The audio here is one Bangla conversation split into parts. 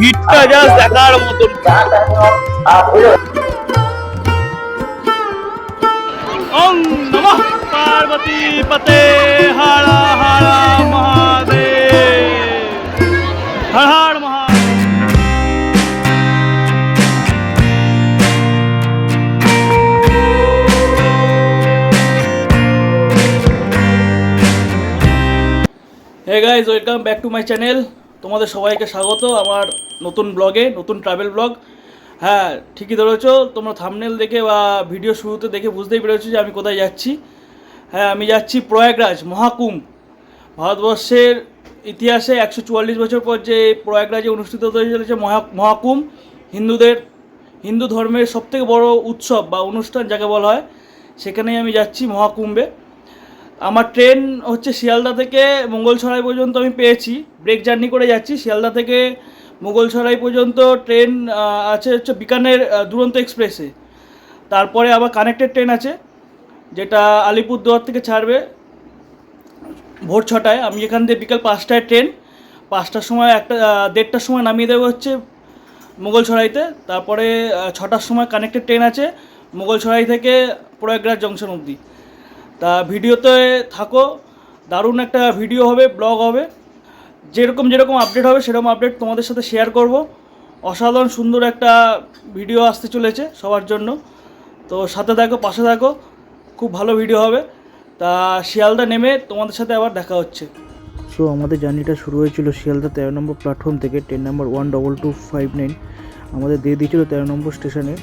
ভিড়টা জাস্ট দেখার মতন। Hara Hara Mahadev. Har hey guys welcome back to my channel তোমাদের সবাইকে স্বাগত আমার নতুন ব্লগে নতুন ট্রাভেল ব্লগ হ্যাঁ ঠিকই ধরেছো, তোমরা থামনেল দেখে বা ভিডিও শুরুতে দেখে বুঝতেই পেরেছ যে আমি কোথায় যাচ্ছি। হ্যাঁ আমি যাচ্ছি প্রয়াগরাজ, মহাকুম্ভ। ভারতবর্ষের ইতিহাসে একশো চুয়াল্লিশ বছর পর যে প্রয়াগরাজে অনুষ্ঠিত হতে চলেছে মহা, মহাকুম্ভ, হিন্দুদের, হিন্দু ধর্মের সবথেকে বড় উৎসব বা অনুষ্ঠান যাকে বলা হয়, সেখানেই আমি যাচ্ছি মহাকুম্ভে। আমার ট্রেন হচ্ছে শিয়ালদা থেকে মঙ্গলসরাই পর্যন্ত আমি পেয়েছি। ব্রেক জার্নি করে যাচ্ছি। শিয়ালদা থেকে মুঘলসরাই পর্যন্ত ট্রেন আছে হচ্ছে বিকানের দুরন্ত এক্সপ্রেসে। তারপরে আবার কানেক্টেড ট্রেন আছে, যেটা আলিপুরদুয়ার থেকে ছাড়বে ভোর ছটায়। আমি এখান থেকে বিকাল পাঁচটায় ট্রেন। পাঁচটার সময় একটা দেড়টার সময় নামিয়ে দেবো হচ্ছে মুঘলসরাইতে তারপরে ছটার সময় কানেক্টেড ট্রেন আছে মুঘলসরাই থেকে প্রয়াগরাজ জংশন অবধি। তা ভিডিওতে থাকো, দারুণ একটা ভিডিও হবে, ব্লগ হবে। যেরকম যেরকম আপডেট হবে, সেরকম আপডেট তোমাদের সাথে শেয়ার করব। অসাধারণ সুন্দর একটা ভিডিও আসতে চলেছে সবার জন্য। তো সাথে থাকো, পাশে থাকো, খুব ভালো ভিডিও হবে। তা শিয়ালদা নেমে তোমাদের সাথে আবার দেখা হচ্ছে। সো আমাদের জার্নিটা শুরু হয়েছিল শিয়ালদা তেরো নম্বর প্ল্যাটফর্ম থেকে train number one double two five nine আমাদের দিয়ে দিয়েছিল তেরো নম্বর স্টেশনে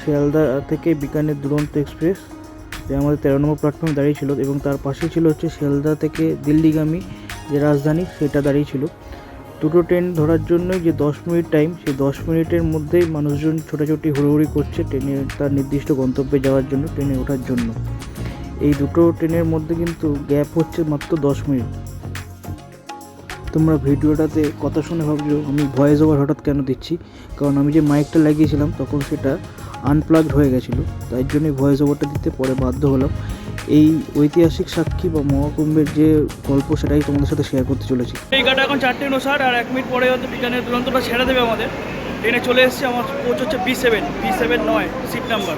শিয়ালদা থেকে বিকানের দুরন্ত এক্সপ্রেস আমাদের তেরো নম্বর প্ল্যাটফর্মে দাঁড়িয়ে ছিল এবং তার পাশে ছিল হচ্ছে শিয়ালদা থেকে দিল্লিগামী যে রাজধানী, সেটা দাঁড়িয়ে ছিল। দুটো ট্রেন ধরার জন্যই যে দশ মিনিট টাইম সেই দশ মিনিটের মধ্যেই মানুষজন ছোটাছুটি, হুড়োহুড়ি করছে ট্রেনে তার নির্দিষ্ট গন্তব্যে যাওয়ার জন্য ট্রেনে ওঠার জন্য। এই দুটো ট্রেনের মধ্যে কিন্তু গ্যাপ হচ্ছে মাত্র দশ মিনিট। তোমরা ভিডিওটাতে কথা শুনে ভাবছ, আমি ভয়েস ওভার হঠাৎ কেন দিচ্ছি? কারণ আমি যে মাইকটা লাগিয়েছিলাম, তখন সেটা আনপ্লাগড হয়ে গেছিল। তাই জন্যই ভয়েস ওভারটা দিতে পরে বাধ্য হলাম। এই ঐতিহাসিক সাক্ষী বা মহাকুম্ভের যে গল্প, সেটাই তোমাদের সাথে শেয়ার করতে চলেছি। এই গাটা এখন চারটে উনষাট আর এক মিনিট পরে হয়তো বিজ্ঞানের দুরন্তটা ছেড়ে দেবে আমাদের। ট্রেনে চলে এসেছে, আমার কোচ হচ্ছে বি সেভেন বি সেভেন নয় সিট নাম্বার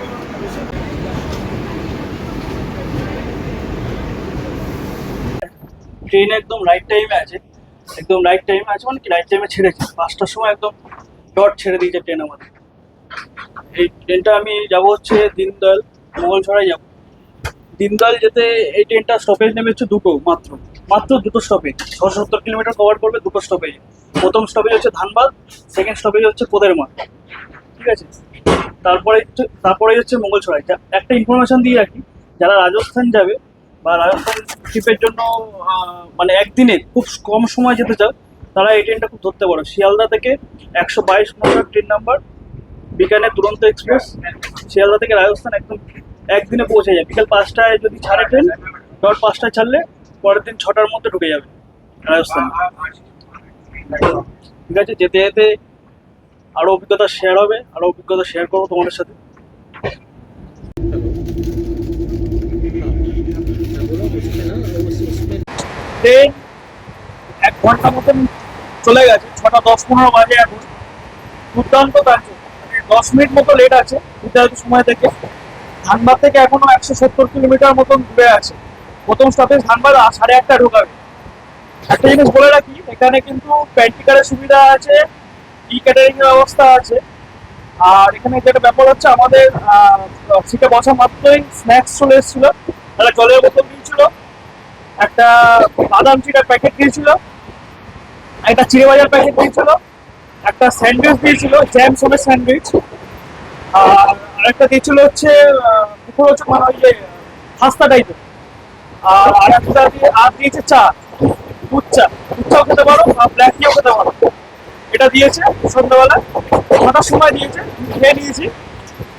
ট্রেন একদম রাইট টাইমে আছে। একদম রাইট টাইমে আছে মানে কি রাইট টাইমে ছেড়েছে। পাঁচটার সময় একদম ডট ছেড়ে দিয়েছে ট্রেন আমাদের। এই ট্রেনটা আমি যাব হচ্ছে দিনদয়াল মোগলছড়াই যাব। দিনদয়াল যেতে এই ট্রেনটা স্টপেজ নেমে হচ্ছে দুটো মাত্র। মাত্র দুটো স্টপেজ ছশো সত্তর কিলোমিটার কভার করবে দুটো স্টপেজ প্রথম স্টপেজ হচ্ছে ধানবাদ সেকেন্ড স্টপেজ হচ্ছে পোদের মাঠ ঠিক আছে? তারপরে তারপরে হচ্ছে মঙ্গলছড়াই যা- একটা ইনফরমেশন দিয়ে রাখি, যারা রাজস্থান যাবে বা রাজস্থান ট্রিপের জন্য মানে একদিনে খুব কম সময় যেতে চাও, তারা এই ট্রেনটা খুব ধরতে পারো। শিয়ালদা থেকে একশো বাইশ নম্বর ট্রেন নাম্বার বিকানের দুরন্ত এক্সপ্রেস শিয়ালদা থেকে রাজস্থান একদম একদিনে পৌঁছে যায়। বিকাল পাঁচটায় যদি ছাড়ে ট্রেন ধর পাঁচটায় ছাড়লে পরের দিন ছটার মধ্যে ঢুকে যাবে রাজস্থান। ঠিক আছে, যেতে যেতে আরও অভিজ্ঞতা শেয়ার হবে, আরও অভিজ্ঞতা শেয়ার করব তোমাদের সাথে। ট্রেন এক ঘণ্টা মতন চলে গেছে, ছটা দশ পনেরো বাজে এখন। দুর্দান্ত কাজ দশ মিনিট মতো লেট আছে, নির্ধারিত সময় থেকে। ধানবাদ থেকে এখনও একশো সত্তর কিলোমিটার মতন দূরে আছে। প্রথম স্টপেজ ধানবাদ সাড়ে আটটা ঢোকাবে। একটা জিনিস বলে রাখি, এখানে কিন্তু প্যান্টিকারের সুবিধা আছে ই ক্যাটারিং এর ব্যবস্থা আছে। আর এখানে যেটা ব্যাপার হচ্ছে, আমাদের সিটে বসা মাত্রই স্ন্যাক্স চলে এসেছিল। একটা জলের বোতল দিয়েছিল, একটা বাদাম চিটার প্যাকেট দিয়েছিল, একটা চিড়ে ভাজার প্যাকেট দিয়েছিল। একটা স্যান্ডউইচ দিয়েছিল, জ্যাম সমেত স্যান্ডউইচ। আর একটা দিয়েছিল হচ্ছে হচ্ছে মানে ওই যে হাস্তা টাইপের আর আরেকটা দিয়ে, আর দিয়েছে চা দুধ চা খেতে পারো, আর ব্ল্যাক টিও খেতে পারো। এটা দিয়েছে সন্ধ্যাবেলা, ছটার সময় দিয়েছে, খেয়ে নিয়েছি।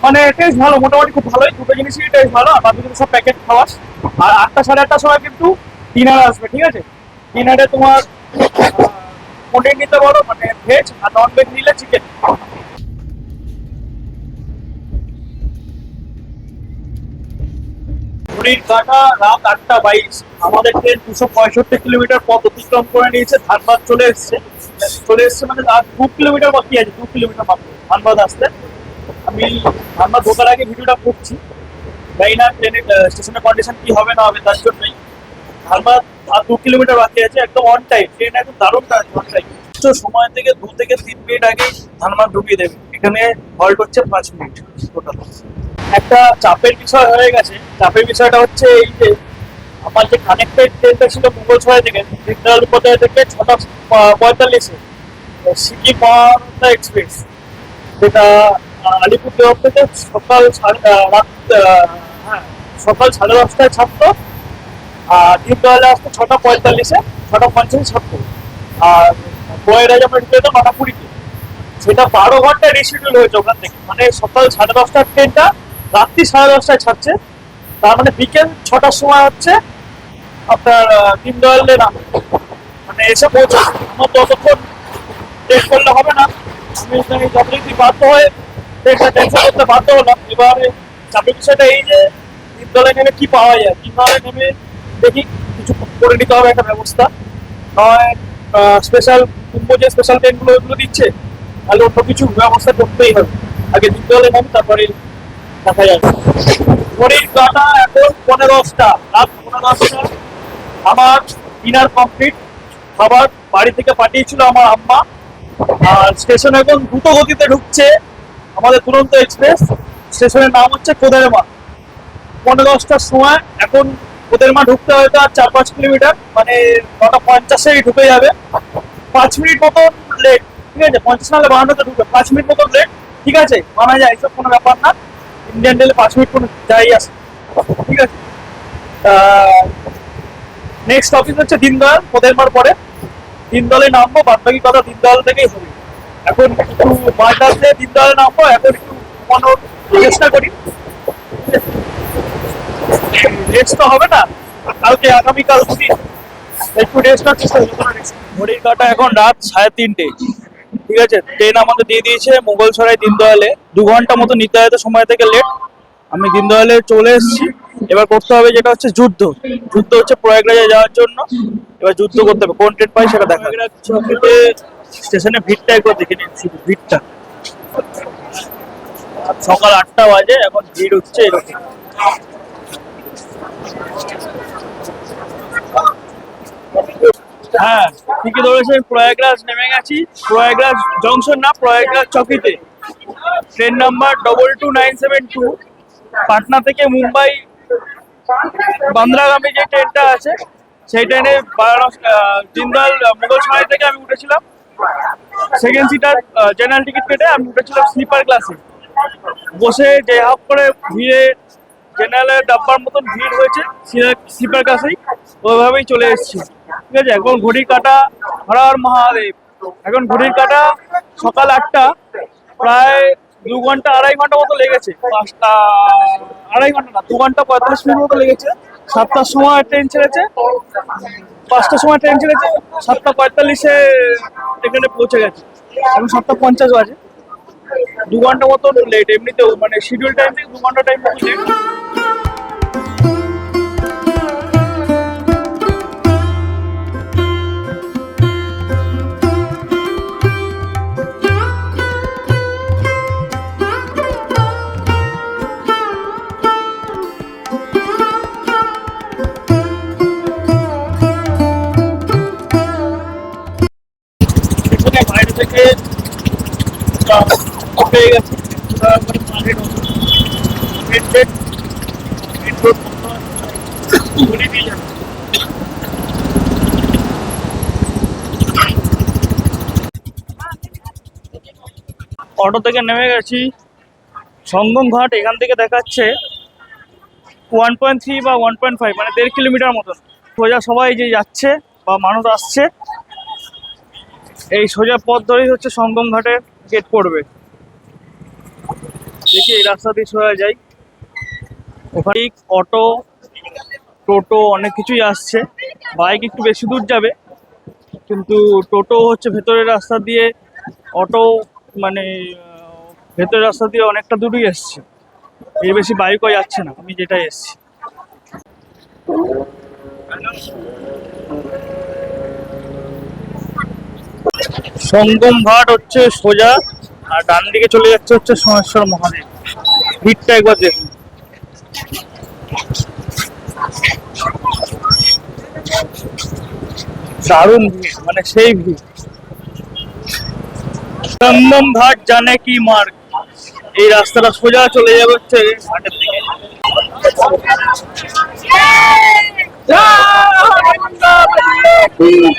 মানে টেস্ট ভালো, মোটামুটি খুব ভালোই। দুটো জিনিসই টেস্ট ভালো, আর বাকি সব প্যাকেট খাওয়াস আর আটটা, সাড়ে আটটার সময় কিন্তু ডিনার আসবে, ঠিক আছে? ডিনারে তোমার পনির নিতে পারো মানে ভেজ আর নন ভেজ নিলে চিকেন ঘড়ির কাটা রাত আটটা বাইশ। আমাদের ট্রেন দুশো পঁয়ষট্টি কিলোমিটার পথ অতিক্রম করে নিয়েছে, ধানবাদ চলে এসছে। চলে এসছে মানে আর দু কিলোমিটার বাকি আছে, দু কিলোমিটার মাত্র ধানবাদ আসতে। আমি ধানবাদ ঢোকার আগে ভিডিওটা করছি। জানি না ট্রেনের স্টেশনের কন্ডিশন কি হবে না হবে, তার জন্যই। ধানবাদ আর দু কিলোমিটার বাকি আছে, একদম অন টাইম ট্রেন একদম দারুণ অন টাইম সময় থেকে দু থেকে তিন মিনিট আগে ধানবাদ ঢুকিয়ে দেবে। এখানে হল্ট হচ্ছে পাঁচ মিনিট টোটাল একটা চাপের বিষয় হয়ে গেছে। চাপের বিষয়টা হচ্ছে এই যে, আমার যে কানেক্টেড ট্রেনটা ছিল মুঘলসরাই থেকে দীনদয়াল উপাধ্যায় থেকে ছটা পঁয়তাল্লিশে সিকিম মহানন্দা এক্সপ্রেস যেটা আলিপুরদুয়ার থেকে সকাল সাড়ে রাত হ্যাঁ সকাল সাড়ে দশটায় ছাড়তো আর দীনদয়ালে আসতো ছটা পঁয়তাল্লিশে ছটা পঞ্চাশে ছাড়তো আর বয়েরা যেমন ঢুকে যেত নটা সেটা বারো ঘণ্টা রিশিডিউল হয়েছে ওখান থেকে। মানে সকাল সাড়ে দশটার ট্রেনটা রাত্রি সাড়ে দশটায় ছাড়ছে। তার মানে বিকেল ছটার সময় হচ্ছে আপনার আহ, দীনদয়ালে নামে। মানে এসে আমার ততক্ষণ চেক করলে হবে না। আমি যথারীতি বাধ্য হয়ে বাধ্য হলাম। এবারে চাপের বিষয়টা এই যে দীনদয়ালে নেমে কি পাওয়া যায়? দীনদয়ালে নেমে দেখি, কিছু করে নিতে হবে একটা ব্যবস্থা। নয় স্পেশাল কুম্ভ যে স্পেশাল ট্রেনগুলো ওইগুলো দিচ্ছে, তাহলে অন্য কিছু ব্যবস্থা করতেই হবে। আগে দিতে হলে নাম তারপরে দেখা যাবে। ঘড়ির কাটা এখন পনেরো দশটা, রাত পনেরো দশটা। আমার ডিনার কমপ্লিট খাবার বাড়ি থেকে পাঠিয়েছিল আমার আম্মা। আর স্টেশন এখন দ্রুত গতিতে ঢুকছে আমাদের দুরন্ত এক্সপ্রেস স্টেশনের নাম হচ্ছে কোদারমা। পনেরো দশটার সময় এখন কোদারমা ঢুকতে হয়তো আর চার পাঁচ কিলোমিটার মানে নটা পঞ্চাশেই ঢুকে যাবে। পাঁচ মিনিট মতন লেট ঠিক আছে? পঞ্চাশ নাহলে বাহান্নতে ঢুকবে। পাঁচ মিনিট মতন লেট ঠিক আছে? মানা যায় এসব কোনো ব্যাপার না। ইন্ডিয়ান রেলে পাঁচ মিনিট কোনো যাই আসে। ঠিক আছে? নেক্সট অফিস হচ্ছে দিনদয়াল পোদেরমার পরে? দিনদয়ালে নামবো বাদ বাকি কথা দিনদয়াল থেকেই হবে। এখন একটু মালটাতে দিনদয়ালে নামবো, এখন একটু চেষ্টা করি। রেস্ট তো হবে না। কালকে আগামীকাল একটু রেস্ট করি ঘড়ির কাটা এখন রাত সাড়ে তিনটে। ঠিক আছে? ট্রেন আমাদের দিয়ে দিয়েছে মুঘলসরাই দিনদয়ালে। দু ঘণ্টা মতো নির্ধারিত সময় থেকে লেট আমি দিনদয়ালে চলে এসেছি। এবার করতে হবে যেটা হচ্ছে যুদ্ধ। যুদ্ধ হচ্ছে প্রয়াগরাজে যাওয়ার জন্য। এবার যুদ্ধ করতে হবে। কোন ট্রেন পাই সেটা দেখা স্টেশনে ভিড়টা একবার দেখে নিন, শুধু ভিড়টা। সকাল আটটা বাজে, এখন ভিড় হচ্ছে এরকম। হ্যাঁ ঠিকই ধরেছেন, প্রয়াগরাজ নেমে গেছি। প্রয়াগরাজ জংশন না, Prayagraj চকিতে। Train number double two nine seven two Patna থেকে মুম্বাই, বান্দ্রাগামী যে ট্রেনটা আছে, সেই ট্রেনে জিন্দাল মুঘলসরাই থেকে আমি উঠেছিলাম। সেকেন্ড সিটার জেনারেল টিকিট কেটে আমি উঠেছিলাম স্লিপার ক্লাসে বসে যে হাফ করে ভিড়ে জেনারেলের ডাব্বার মতন ভিড় হয়েছে স্লিপার ক্লাসেই ওইভাবেই চলে এসেছি। ঠিক আছে, এখন ঘড়ির কাটা হরার মহাদেব। এখন ঘড়ির কাটা সকাল আটটা, প্রায় দু ঘণ্টা, আড়াই ঘণ্টা মতো লেগেছে। পাঁচটা, আড়াই ঘণ্টা না, দু ঘণ্টা পঁয়তাল্লিশ মিনিট মতো লেগেছে। সাতটার সময় ট্রেন ছেড়েছে। পাঁচটার সময় ট্রেন ছেড়েছে। সাতটা পঁয়তাল্লিশে এখানে পৌঁছে গেছে। এখন সাতটা পঞ্চাশ বাজে। দু ঘণ্টা মতো লেট এমনিতেও মানে শিডিউল টাইম থেকে দু ঘণ্টা টাইম মতো লেট বাইরে থেকে অটো থেকে নেমে গেছি। সঙ্গম ঘাট এখান থেকে দেখাচ্ছে ওয়ান পয়েন্ট থ্রি বা ওয়ান পয়েন্ট ফাইভ মানে দেড় কিলোমিটার মতন। সোজা সবাই যে যাচ্ছে বা মানুষ আসছে, এই সোজা পথ ধরেই হচ্ছে সঙ্গম ঘাটের গেট পড়বে। দেখি এই রাস্তা দিয়ে সোজা যাই। ওখানে অটো, টোটো অনেক কিছুই আসছে। বাইক একটু বেশি দূর যাবে, কিন্তু টোটো হচ্ছে ভেতরের রাস্তা দিয়ে, অটো মানে ভেতরের রাস্তা দিয়ে অনেকটা দূরই এসছে। এর বেশি বাইকও যাচ্ছে না, আমি যেটাই এসছি। সঙ্গম ঘাট হচ্ছে সোজা। আর ডান দিকে চলে যাচ্ছে হচ্ছে সোমেশ্বর মহাদেব। ভিড়টা একবার দেখুন। দারুণ ভিড় মানে সেই ভিড়। সঙ্গম ঘাট জানে কি মার্গ? এই রাস্তাটা সোজা চলে যাবে হচ্ছে ঘাটের দিকে। ভিড়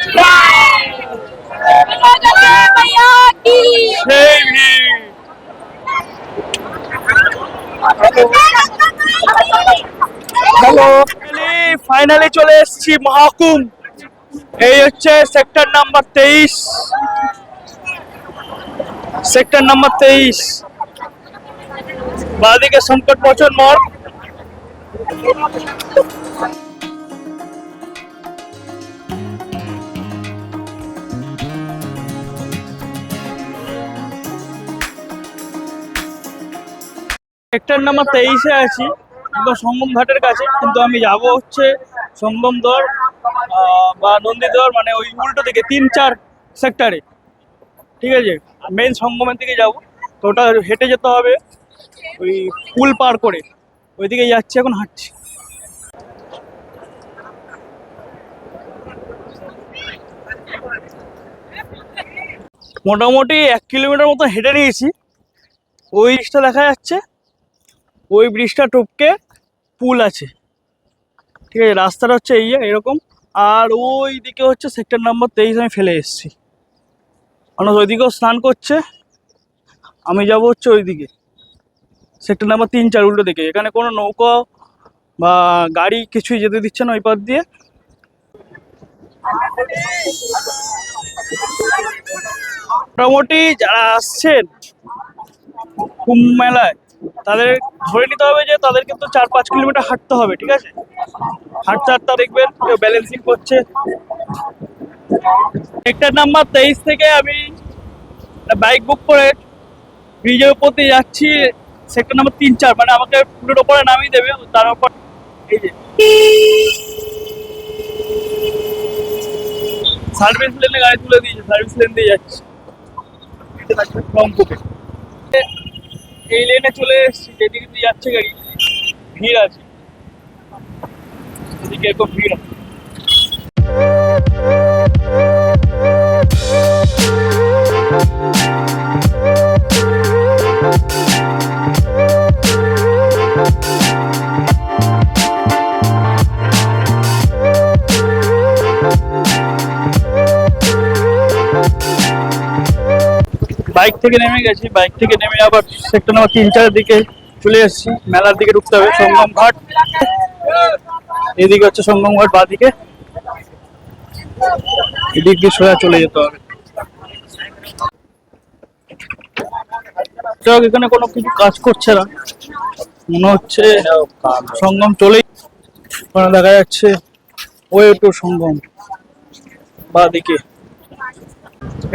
হ্যালো ফাইনালি চলে এসেছি মহাকুম এই হচ্ছে সেক্টর নাম্বার তেইশ। সেক্টর নাম্বার তেইশ। বাদিকে সংকট মোচন মোড় সেক্টর নাম্বার তেইশে আছি, একদম সঙ্গম ঘাটের কাছে, কিন্তু আমি যাব হচ্ছে সঙ্গম দর বা নন্দীদর মানে ওই উল্টো দিকে, তিন চার সেক্টরে। ঠিক আছে? মেন সঙ্গমের দিকে যাব। তো ওটা হেঁটে যেতে হবে ওই পুল পার করে। ওইদিকে যাচ্ছি, এখন হাঁটছি। মোটামুটি এক কিলোমিটার মতো হেঁটে নিয়েছি। ওই ব্রিজটা দেখা যাচ্ছে। ওই ব্রিজটা টপকে পুল আছে। ঠিক আছে, রাস্তাটা হচ্ছে এই এরকম। আর ওই দিকে হচ্ছে সেক্টর নাম্বার তেইশ আমি ফেলে এসেছি। মানুষ ওইদিকেও স্নান করছে, আমি যাব হচ্ছে ওইদিকে। সেক্টর নাম্বার তিন চার, উল্টো দিকে। এখানে কোনো নৌকা বা গাড়ি কিছুই যেতে দিচ্ছে না ওই পার দিয়ে। মোটামুটি যারা আসছেন, কুম্ভ মেলায় তাদের ধরে নিতে হবে যে তাদের কিন্তু চার পাঁচ কিলোমিটার হাঁটতে হবে, ঠিক আছে? হাঁটতে হাঁটতে দেখবেন কেউ ব্যালেন্সিং করছে। একটা নাম্বার তেইশ থেকে আমি বাইক বুক করে ব্রিজের উপর দিয়ে যাচ্ছি। সেক্টর নাম্বার তিন চার মানে আমাকে পুরোর ওপরে নামিয়ে দেবে, তার উপর এই যে। সার্ভিস লেনে গাড়ি তুলে দিয়েছে সার্ভিস লেন দিয়ে যাচ্ছে। রংপুরে এই লেনে চলে এসেছি যেদিকে দিয়ে যাচ্ছে গাড়ি ভিড় আছে। এদিকে এরকম ভিড় আছে। বাইক থেকে নেমে গেছি, বাইক থেকে নেমে আবার সেক্টর নাম্বার তিন চারের দিকে চলে এসেছি, মেলার দিকে ঢুকতে হবে, সঙ্গম ঘাট। এদিকে হচ্ছে সঙ্গম ঘাট বাঁ দিকে এদিক দিয়ে সোজা চলে যেতে হবে। এখানে কোনো কিছু কাজ করছে না। মনে হচ্ছে সঙ্গম চলেই ওখানে দেখা যাচ্ছে ওয়ে টু সঙ্গম বা দিকে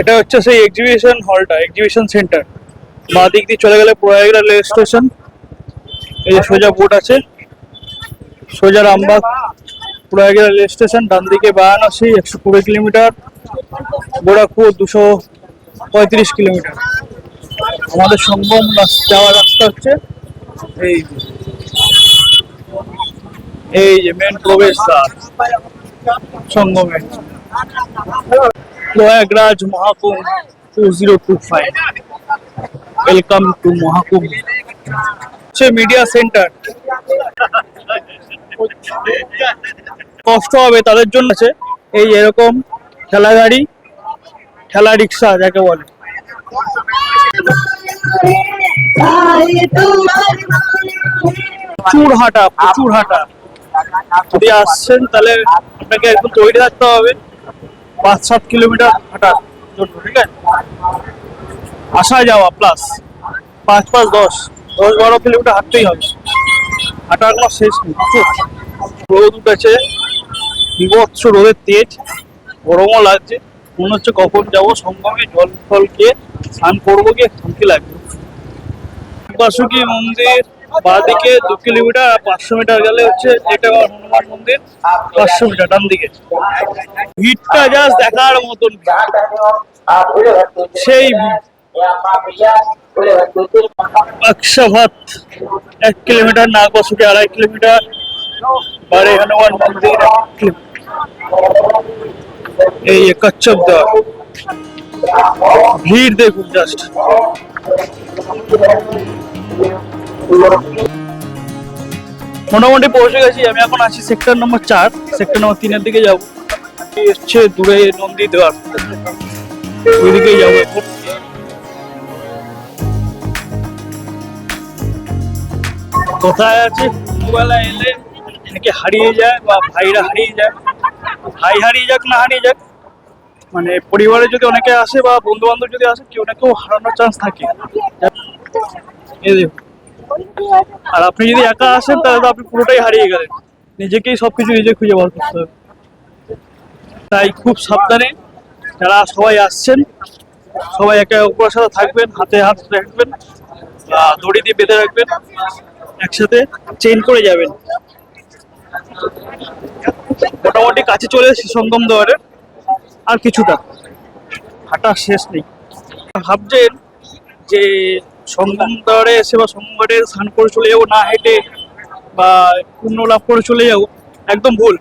এটা হচ্ছে সেই এক্সিবিশন হলটা এক্সিবিশন সেন্টার বা দিক দিয়ে চলে গেলে প্রয়াগরা রেল স্টেশন। এই যে সোজা বোট আছে, সোজা রামবাগ। প্রয়াগরা রেল স্টেশন, ডান দিকে বারাণসী, একশো কুড়ি কিলোমিটার। গোড়াপুর দুশো পঁয়ত্রিশ কিলোমিটার। আমাদের সঙ্গম যাওয়ার রাস্তা হচ্ছে এই এই যে মেন প্রবেশদ্বার, সঙ্গমে। Prayagraj Mahakumbh two zero two five welcome to Mahakumbh. হচ্ছে মিডিয়া সেন্টার কষ্ট হবে তাদের জন্য আছে। এই এরকম ঠেলা গাড়ি ঠেলা রিক্সা, যাকে বলে। প্রচুর হাঁটা প্রচুর হাঁটা। যদি আসছেন তাহলে আপনাকে একটু তৈরি থাকতে হবে। পাঁচ সাত কিলোমিটার হাঁটার জন্য, ঠিক আছে? আসা যাওয়া প্লাস পাঁচ পাঁচ দশ দশ বারো কিলোমিটার হাঁটতেই হবে। হাঁটার কোনো শেষ নেই। রোদ উঠেছে, বিভৎস রোদের তেজ, গরমও লাগছে। মনে হচ্ছে কখন যাব সঙ্গমে জল ফল খেয়ে স্নান করব গিয়ে, শান্তি লাগবে। বাসুকি মন্দির বাঁদিকে দু কিলোমিটার পাঁচশো মিটার গেলে হচ্ছে এটা হনুমান মন্দির। পাঁচশো মিটার ডান দিকে। ভিড়টা জাস্ট দেখার মতন সেই অক্ষভাত এক কিলোমিটার নাগবাসুকে আড়াই কিলোমিটার বারে হনুমান মন্দির এই কচ্ছপ দেওয়া ভিড় দেখুন জাস্ট মোটামুটি পৌঁছে গেছি, আমি এখন আছি সেক্টর নম্বর চার সেক্টর নম্বর তিনের দিকে যাব। হচ্ছে দূরে নন্দী দেওয়ার ওইদিকেই যাব। এখন কোথায় আছে? দুবেলা এলে অনেকে হারিয়ে যায় বা ভাইরা হারিয়ে যায়। ভাই হারিয়ে যাক, না হারিয়ে যাক মানে পরিবারে যদি অনেকে আসে বা বন্ধু বান্ধব যদি আসে, কেউ না কেউ হারানোর চান্স থাকে। এই দেখুন। আর আপনি যদি একা আসেন, তাহলে তো আপনি পুরোটাই হারিয়ে গেলেন। নিজেকেই সবকিছু নিজে খুঁজে বার করতে হবে। তাই খুব সাবধানে যারা সবাই আসছেন, সবাই একে অপরের সাথে থাকবেন, হাতে হাত রাখবেন দড়ি দিয়ে বেঁধে রাখবেন, একসাথে চেন করে যাবেন। মোটামুটি কাছে চলে এসেছি সঙ্গম দুয়ারে, আর কিছুটা। হাঁটা শেষ নেই। ভাবছেন যে সঙ্গম দ্বারে এসে বা সঙ্গমে স্নান করে চলে যাব, না হেঁটে বা পুণ্য লাভ করে চলে যাব, একদম ভুল।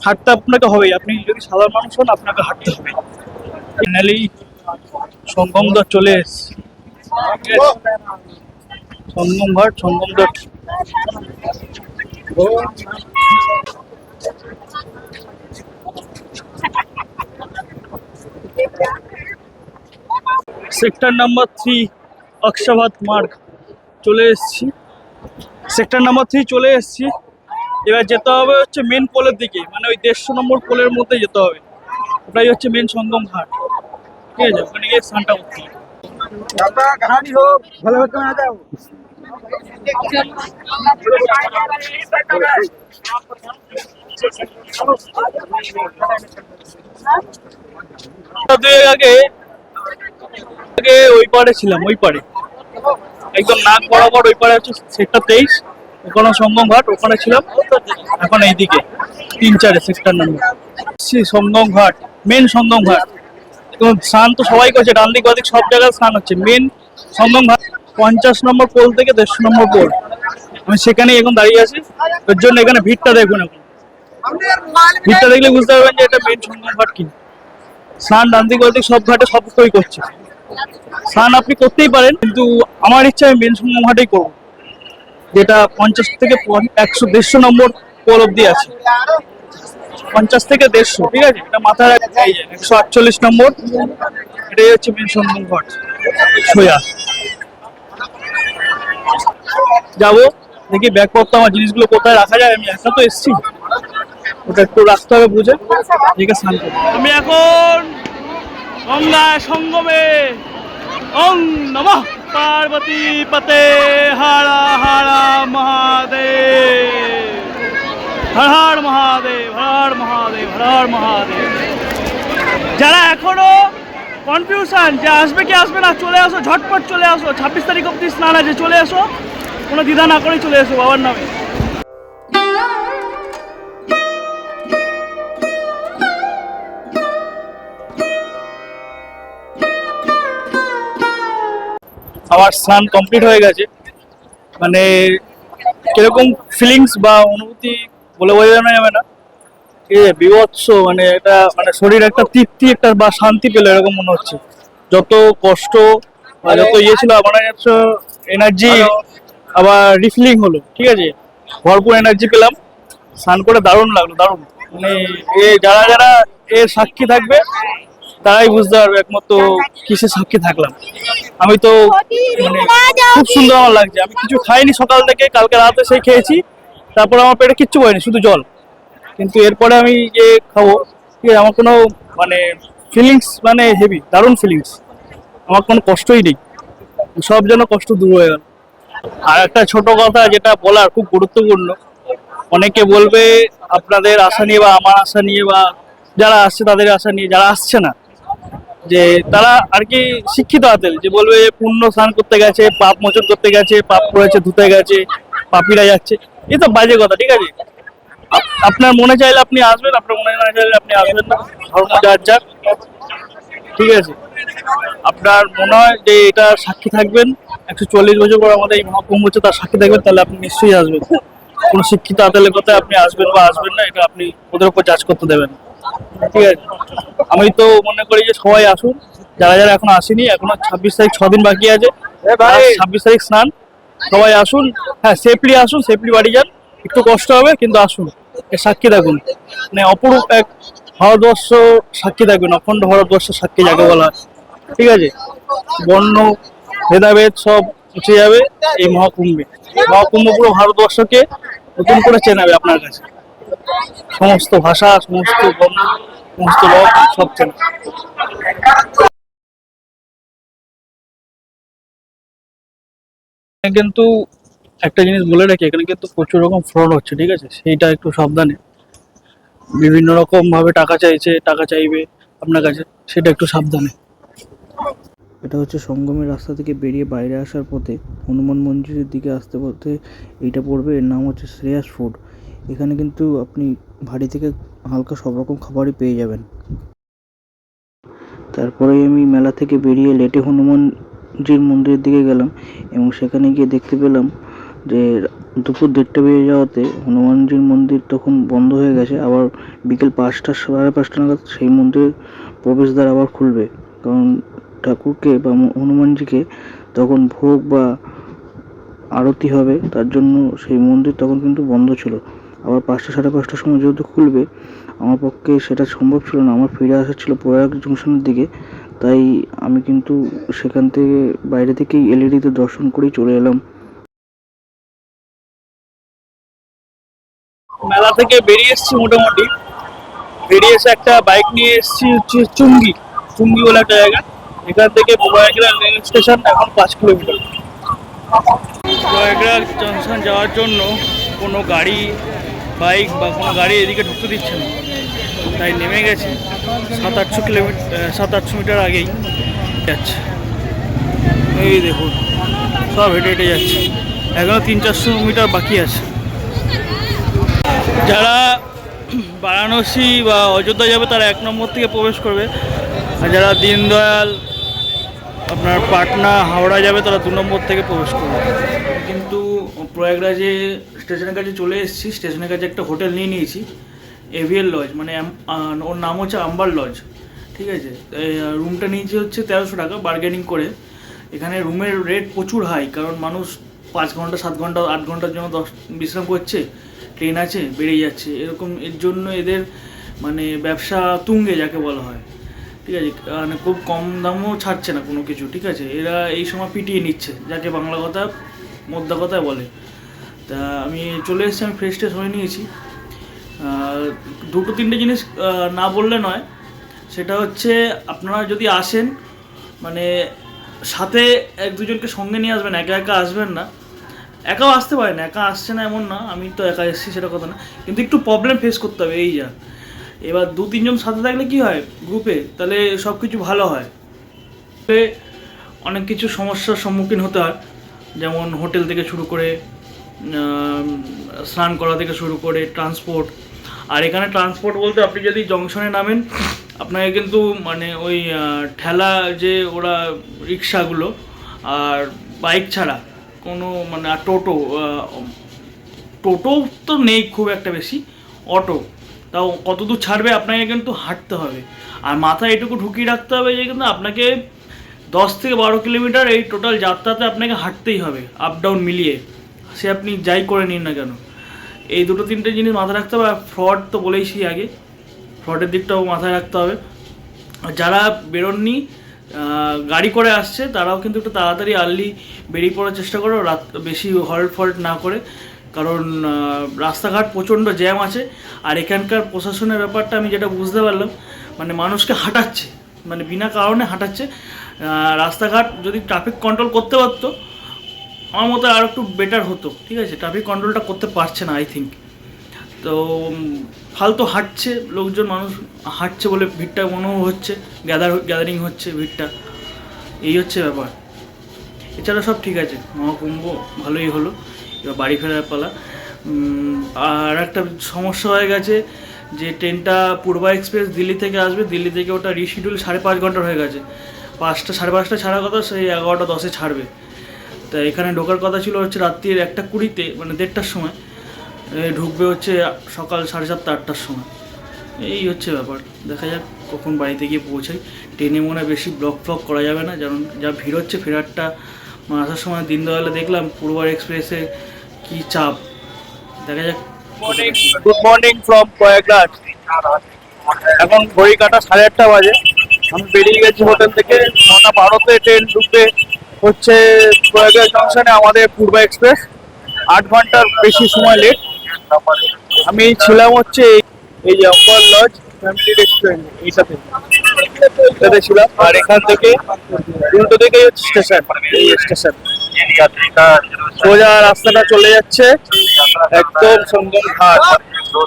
হাঁটতে আপনাকে হবেই, আপনি যদি সাধারণ মানুষ হন, আপনাকে হাঁটতে হবে। ফাইনালি সঙ্গম দ্বার চলে এসেছি। সঙ্গম ঘাট সঙ্গম দ্বার সেক্টর নাম্বার থ্রি অক্সাবাদ মার্গ। চলে এসেছি। সেক্টর নাম্বার থ্রি চলে এসেছি। এবার যেতে হবে হচ্ছে মেন পোলের দিকে মানে ওই দেড়শো নম্বর পোলের মধ্যে যেতে হবে। ওটাই হচ্ছে মেন সঙ্গম ঘাট। ঠিক আছে? ওখানে গিয়ে স্নানটা করতে আগে আগে ওই পারে ছিলাম, ওই পারে একদম নাক বরাবর ওই পারে হচ্ছে সেক্টর তেইশ ওখানে সঙ্গম ঘাট ওখানে ছিলাম, এখন এইদিকে, তিন চারে সেক্টর নাম্বার সঙ্গম ঘাট মেন সঙ্গম ঘাট এবং স্নান তো সবাই করছে, ডান দিক, বাদিক সব জায়গায় স্নান হচ্ছে। মেন সঙ্গম ঘাট পঞ্চাশ নম্বর পোল থেকে দেড়শো নম্বর পোল আমি সেখানেই এখন দাঁড়িয়ে আছি। ওর জন্য এখানে ভিড়টা দেখুন এখন। ভিড়টা দেখলে বুঝতে পারবেন যে এটা মেন সঙ্গম ঘাট কি স্নান ডান দিক, বাদিক সব ঘাটে সব করছে। স্নান আপনি করতেই পারেন, কিন্তু আমার ইচ্ছা আমি মেন ঘাটেই করব। যেটা পঞ্চাশ থেকে একশো দেড়শো নম্বর পোল অব্দি আছে। পঞ্চাশ থেকে দেড়শো, ঠিক আছে? এটা মাথায় রাখতে একশো আটচল্লিশ নম্বর, এটাই হচ্ছে মেন সঙ্গম ঘাট। সোয়া যাব, দেখি ব্যাগপত্র আমার জিনিসগুলো কোথায় রাখা যায়, আমি একা তো এসছি। ওটা একটু রাখতে হবে বুঝে। দেখে স্নান করব। আমি এখন গঙ্গায় সঙ্গমে। ওং নমঃ পার্বতী পতে হারা হারা মহাদেব। হর মহাদেব হর মহাদেব হর মহাদেব। যারা এখনও কনফিউশন যে আসবে কি আসবে না, চলে আসো, ঝটপট চলে আসো। ছাব্বিশ তারিখ অব্দি স্নান আছে, চলে আসো কোনো দ্বিধা না করে চলে এসো, বাবার নামে। আমার স্নান কমপ্লিট হয়ে গেছে। মানে কীরকম ফিলিংস বা অনুভূতি বলে বোঝানো যাবে না এ বিভৎস মানে এটা মানে শরীর একটা তৃপ্তি একটা বা শান্তি পেল এরকম মনে হচ্ছে। যত কষ্ট বা যত ইয়ে ছিল মানে হচ্ছে এনার্জি আবার রিফিলিং হলো ঠিক আছে? ভরপুর এনার্জি পেলাম। স্নান করে দারুণ লাগল দারুণ। মানে এ যারা যারা এর সাক্ষী থাকবে তারাই বুঝতে পারবে, একমাত্র কিসের সাক্ষী থাকলাম। আমি তো মানে খুব সুন্দর আমার লাগছে। আমি কিছু খাইনি সকাল থেকে, কালকে রাতে সেই খেয়েছি। তারপর আমার পেটে কিচ্ছু পাইনি শুধু জল। কিন্তু এরপরে আমি যে খাব আমার কোনো মানে ফিলিংস মানে হেভি দারুণ ফিলিংস আমার কোনো কষ্টই নেই। সব যেন কষ্ট দূর হয়ে গেল। আর একটা ছোট কথা যেটা বলার খুব গুরুত্বপূর্ণ, অনেকে বলবে আপনাদের আশা নিয়ে বা আমার আশা নিয়ে বা যারা আসছে তাদের আশা নিয়ে, যারা আসছে না যে তারা আর কি শিক্ষিত আতেল যে বলবে পুণ্য স্নান করতে গেছে, পাপ মোচন করতে গেছে, পাপ করেছে, ধুতে গেছে, পাপিরা যাচ্ছে। এ তো বাজে কথা, ঠিক আছে? আপনার মনে চাইলে আপনি আসবেন, আপনার মনে না চাইলে আপনি আসবেন না। ধর্ম যার যার, ঠিক আছে? আপনার মনে হয় যে এটা সাক্ষী থাকবেন, একশো চল্লিশ বছর পর আমাদের এই মহাকুম্ভ হচ্ছে, তার সাক্ষী থাকবেন, তাহলে আপনি নিশ্চয়ই আসবেন। কোনো শিক্ষিত আদালের কথায় আপনি আসবেন বা আসবেন না, এটা আপনি ওদের উপর জাজ করতে দেবেন। ঠিক আছে। আমি তো মনে করি যে সবাই আসুন। যারা যারা এখন আসেনি এখনও ছাব্বিশ তারিখ ছ দিন বাকি আছে। ছাব্বিশ তারিখ স্নান। সবাই আসুন। হ্যাঁ সেফলি আসুন সেফলি বাড়ি যান। একটু কষ্ট হবে কিন্তু আসুন। সাক্ষী থাকুন। মানে অপরূপ এক ভারতবর্ষ সাক্ষী থাকবেন অখণ্ড ভারতবর্ষ সাক্ষী যাকে বলা হয়। ঠিক আছে? বর্ণ ভেদাভেদ সব উঠে যাবে এই মহাকুম্ভে। মহাকুম্ভ পুরো ভারতবর্ষকে নতুন করে চেনাবে আপনার কাছে। সমস্ত ভাষা, সমস্ত সমস্ত লোক, সব চেনা কিন্তু একটা জিনিস বলে রাখি, এখানে কিন্তু প্রচুর রকম ফ্রড হচ্ছে, ঠিক আছে? সেইটা একটু সাবধানে। বিভিন্ন রকম ভাবে টাকা চাইছে, টাকা চাইবে আপনার কাছে, সেটা একটু সাবধানে। এটা হচ্ছে সঙ্গমের রাস্তা থেকে বেরিয়ে বাইরে আসার পথে হনুমান মন্দিরের দিকে আসতে পথে এইটা পড়বে, এর নাম হচ্ছে শ্রেয়াস ফুড এখানে কিন্তু আপনি বাড়ি থেকে হালকা সব রকম খাবারই পেয়ে যাবেন। তারপরে আমি মেলা থেকে বেরিয়ে লেটে হনুমানজির মন্দিরের দিকে গেলাম এবং সেখানে গিয়ে দেখতে পেলাম যে দুপুর দেড়টা বেজে যাওয়াতে হনুমানজির মন্দির তখন বন্ধ হয়ে গেছে। আবার বিকেল পাঁচটা, সাড়ে পাঁচটা নাগাদ সেই মন্দিরের প্রবেশদ্বার আবার খুলবে। কারণ ঠাকুরকে বা হনুমানজিকে তখন ভোগ বা আরতি হবে, তার জন্য সেই মন্দির তখন কিন্তু বন্ধ ছিল। আবার পাঁচটা সাড়ে পাঁচটার সময় যেহেতু খুলবে আমার পক্ষে সেটা সম্ভব ছিল না। আমার ফিরে আসা ছিল প্রয়াগ জংশনের দিকে তাই আমি কিন্তু সেখান থেকে বাইরে থেকেই এলইডিতে দর্শন করেই চলে এলাম। মেলা থেকে বেরিয়ে এসেছি মোটামুটি। বেরিয়ে এসে একটা বাইক নিয়ে এসেছি হচ্ছে চুঙ্গি। চুঙ্গি বলে একটা জায়গা। এখান থেকে প্রয়াগরাজ রেল স্টেশন এখন পাঁচ কিলোমিটার। প্রয়াগরাজ জংশন যাওয়ার জন্য কোনো গাড়ি বাইক বা কোনো গাড়ি এদিকে ঢুকতে দিচ্ছে না। তাই নেমে গেছে। সাত আটশো কিলোমিটার সাত আটশো মিটার আগেই যাচ্ছে। এই দেখুন, সব হেঁটে হেঁটে যাচ্ছে। এখনও তিন চারশো মিটার বাকি আছে। যারা বারাণসী বা অযোধ্যা যাবে তারা এক নম্বর থেকে প্রবেশ করবে। আর যারা দীনদয়াল আপনার পাটনা হাওড়া যাবে তারা দু নম্বর থেকে প্রবেশ করবে। কিন্তু প্রয়াগরাজে স্টেশনের কাছে চলে এসেছি, স্টেশনের কাছে একটা হোটেল নিয়ে নিয়েছি, এভিএল লজ মানে ওর নাম হচ্ছে আম্বার লজ, ঠিক আছে? রুমটা নিয়েছি হচ্ছে তেরোশো টাকা বার্গেনিং করে। এখানে রুমের রেট প্রচুর হাই কারণ মানুষ পাঁচ ঘণ্টা, সাত ঘণ্টা, আট ঘণ্টার জন্য দশ, বিশ্রাম করছে ট্রেন আছে, বেড়ে যাচ্ছে। এরকম, এর জন্য এদের মানে ব্যবসা তুঙ্গে, যাকে বলা হয়। ঠিক আছে মানে খুব কম দামও ছাড়ছে না কোনো কিছু, ঠিক আছে? এরা এই সময় পিটিয়ে নিচ্ছে, যাকে বাংলা কথা, মোদ্দা কথায় বলে। তা আমি চলে এসেছি, আমি ফ্রেশ ট্রেশ হয়ে নিয়েছি। দুটো তিনটে জিনিস না বললে নয়। সেটা হচ্ছে, আপনারা যদি আসেন মানে সাথে এক দুজনকে সঙ্গে নিয়ে আসবেন, একা একা আসবেন না। একাও আসতে পারেন, একা আসছে না এমন না, আমি তো একা এসেছি, সেটা কথা না। কিন্তু একটু প্রবলেম ফেস করতে হবে, এই যা। এবার দু তিনজন সাথে থাকলে কি হয়? গ্রুপে তাহলে সব কিছু ভালো হয়। অনেক কিছু সমস্যার সম্মুখীন হতে হয়। যেমন হোটেল থেকে শুরু করে স্নান করা থেকে শুরু করে ট্রান্সপোর্ট আর এখানে ট্রান্সপোর্ট বলতে আপনি যদি জংশনে নামেন, আপনাকে কিন্তু মানে ওই ঠেলা যে ওরা রিক্সাগুলো আর বাইক ছাড়া কোনো মানে আর টোটো টোটো তো নেই খুব একটা বেশি, অটো। তাও কতদূর ছাড়বে আপনাকে কিন্তু হাঁটতে হবে। আর মাথায় এটুকু ঢুকিয়ে রাখতে হবে যে কিন্তু আপনাকে দশ থেকে বারো কিলোমিটার এই টোটাল যাত্রাতে আপনাকে হাঁটতেই হবে আপ ডাউন মিলিয়ে। সে আপনি যাই করে নিন না কেন। এই দুটো তিনটে জিনিস মাথায় রাখতে হবে, আর ফ্রড তো বলেইছি আগে। ফ্রডের দিকটাও মাথায় রাখতে হবে। আর যারা বেরোননি গাড়ি করে আসছে, তারাও কিন্তু একটু তাড়াতাড়ি আর্লি বেরিয়ে পড়ার চেষ্টা করো, রাত বেশি হল্ট ফল্ট না করে। কারণ রাস্তাঘাট প্রচণ্ড জ্যাম আছে, আর এখানকার প্রশাসনের ব্যাপারটা আমি যেটা বুঝতে পারলাম মানে মানুষকে হাঁটাচ্ছে মানে বিনা কারণে হাঁটাচ্ছে। রাস্তাঘাট যদি ট্রাফিক কন্ট্রোল করতে পারতো, আমার মতে আর একটু বেটার হতো, ঠিক আছে? ট্রাফিক কন্ট্রোলটা করতে পারছে না আই থিঙ্ক তো ফালতু হাঁটছে, লোকজন, মানুষ হাঁটছে বলে ভিড়টা মনেও হচ্ছে গ্যাদার গ্যাদারিং হচ্ছে ভিড়টা। এই হচ্ছে ব্যাপার। এছাড়া সব ঠিক আছে, মহাকুম্ভ ভালোই হলো। বাড়ি ফেরার পালা। আর একটা সমস্যা হয়ে গেছে যে ট্রেনটা পূর্বা এক্সপ্রেস দিল্লি থেকে আসবে, দিল্লি থেকে ওটা রিশিডিউল সাড়ে পাঁচ ঘণ্টার হয়ে গেছে। পাঁচটা, সাড়ে পাঁচটা ছাড়ার কথা সেই এগারোটা, দশে ছাড়বে। তা এখানে ঢোকার কথা ছিল হচ্ছে রাত্রির একটা কুড়িতে মানে দেড়টার সময়। ঢুকবে হচ্ছে সকাল সাড়ে সাতটা, আটটার সময়। এই হচ্ছে ব্যাপার। দেখা যাক কখন বাড়িতে গিয়ে পৌঁছাই। ট্রেনে মনে হয় বেশি ব্লক ফ্লক করা যাবে না, যেমন যা ভিড় হচ্ছে ফেরারটা আসার সময় দিন দয়ালে দেখলাম পূর্বার এক্সপ্রেসে কি চাপ। দেখা যাক। গুড মর্নিং ফ্রম প্রয়াগরাজ এখন ঘড়ি কাটা সাড়ে আটটা বাজে। আমি বেরিয়ে গেছি হোটেল থেকে। নটা বারোতে ট্রেন ঢুকবে হচ্ছে প্রয়াগরাজ জংশনে আমাদের পূর্বা এক্সপ্রেস। আট ঘণ্টার বেশি সময় লেট আমি ছিলাম হচ্ছে এই- অম্বর লজ ফ্যামিলি রেস্টুরেন্ট এইটাতে এটাতে ছিলাম আর এখান থেকে উল্টো দিকেই স্টেশন এই স্টেশন সোজা রাস্তাটা চলে যাচ্ছে একদম সঙ্গম ঘাট। একদম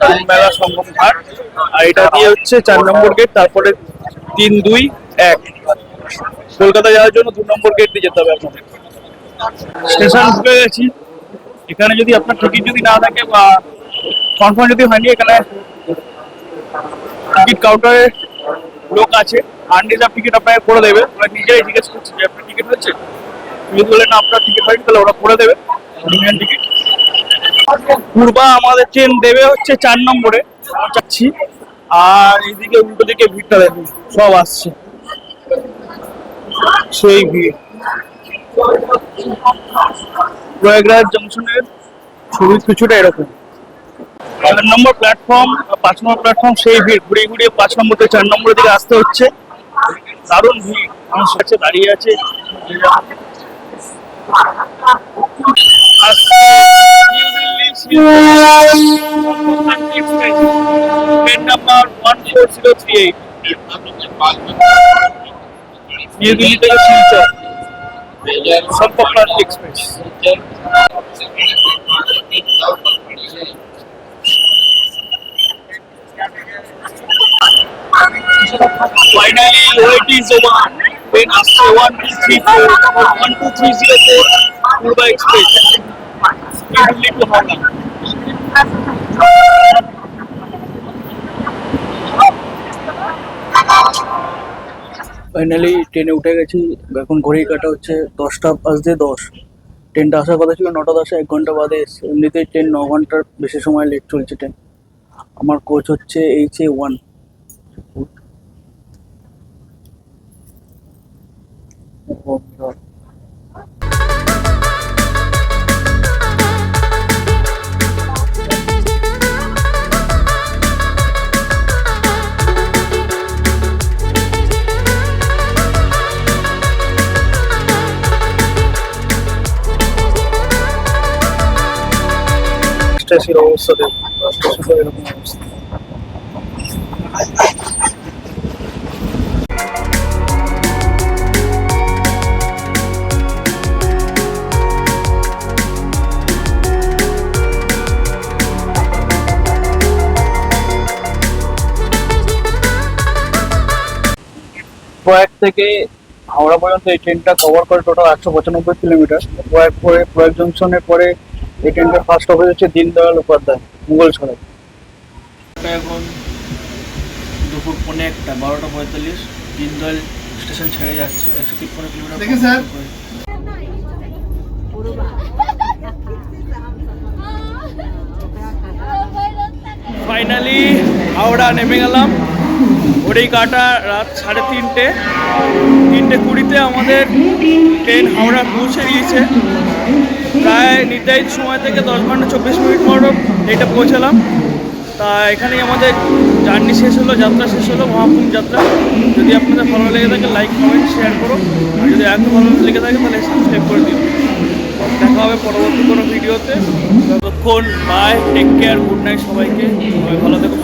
কুম্ভ মেলা সঙ্গম ঘাট। আর এটা দিয়ে হচ্ছে চার নম্বর গেট তারপরে তিন, দুই, এক। কলকাতা যাওয়ার জন্য দু নম্বর গেট দিয়ে যেতে হবে আপনাদের স্টেশন ঢুকে গেছি। এখানে যদি আপনার টিকিট যদি না থাকে বা কনফার্ম যদি হয়নি, এখানে টিকিট কাউন্টারে লোক আছে আনরিজার্ভ টিকিট আপনাকে করে দেবে, ওরা নিজেরাই জিজ্ঞেস করছে যে, আপনার টিকিট হচ্ছে যদি বলেন আপনার টিকিট হয়নি। তাহলে ওরা করে দেবে ইন্ডিয়ান টিকিট পূর্বা আমাদের ট্রেন দেবে হচ্ছে চার নম্বরে যাচ্ছি। আর এইদিকে উল্টো দিকে ভিড়টা দেখুন সব আসছে। সেই ভিড়। প্রয়াগরাজ জংশনের ছবি কিছুটা এরকম। চার নম্বর প্ল্যাটফর্ম পাঁচ নম্বর প্ল্যাটফর্ম সেই ভিড়। ঘুরিয়ে ঘুরিয়ে পাঁচ নম্বর থেকে চার নম্বরের দিকে আসতে হচ্ছে। দারুণ ভিড়। মানুষ আছে দাঁড়িয়ে আছে। Sampark express Finally, wait is over. Train আসছে two three four one two three zero four Purba Express. New Delhi to Howrah. Finally ট্রেনে উঠে গেছি এখন ঘড়ি কাটা হচ্ছে দশটা বাজতে দশ ট্রেনটা আসার কথা ছিল নটা দশে এক ঘণ্টা বাদে এসছে এমনিতেই ট্রেন ন ঘণ্টার বেশি সময় লেট চলছে ট্রেন আমার কোচ হচ্ছে এইচ এ ওয়ান স্টেশনের অবস্থা দেখুন স্টেশনের এরকম অবস্থা প্রয়াগ থেকে হাওড়া পর্যন্ত এই ট্রেনটা কভার করে টোটাল একশো পঁচানব্বই কিলোমিটার প্রয়াগ পরে প্রয়াগ জংশনের পরে এই ট্রেনটার ফার্স্ট অফিস হচ্ছে দীনদয়াল উপাধ্যায় মুঘল সরাই এখন দুপুর পৌনে একটা বারোটা পঁয়তাল্লিশ। দিনদয়াল স্টেশন ছেড়ে যাচ্ছে একশো তিপ্পান্ন কিলোমিটার দেখি স্যার। ফাইনালি হাওড়া নেমে গেলাম। ওরেই কাটা রাত সাড়ে তিনটে। তিনটে কুড়িতে আমাদের ট্রেন হাওড়া পৌঁছে দিয়েছে। প্রায় নির্ধারিত সময় থেকে দশ ঘণ্টা চব্বিশ মিনিট পর এটা পৌঁছালাম। তা এখানেই আমাদের জার্নি শেষ হলো, যাত্রা শেষ হলো মহাকুম যাত্রা। যদি আপনাদের ভালো লেগে থাকে, লাইক, কমেন্ট, শেয়ার করো। আর যদি একদম ভালো লেগে থাকে, তাহলে সাবস্ক্রাইব করে দিও। দেখা হবে পরবর্তী কোনো ভিডিওতে। ততক্ষণ bye take care good night সবাইকে। সবাই ভালো থেকো।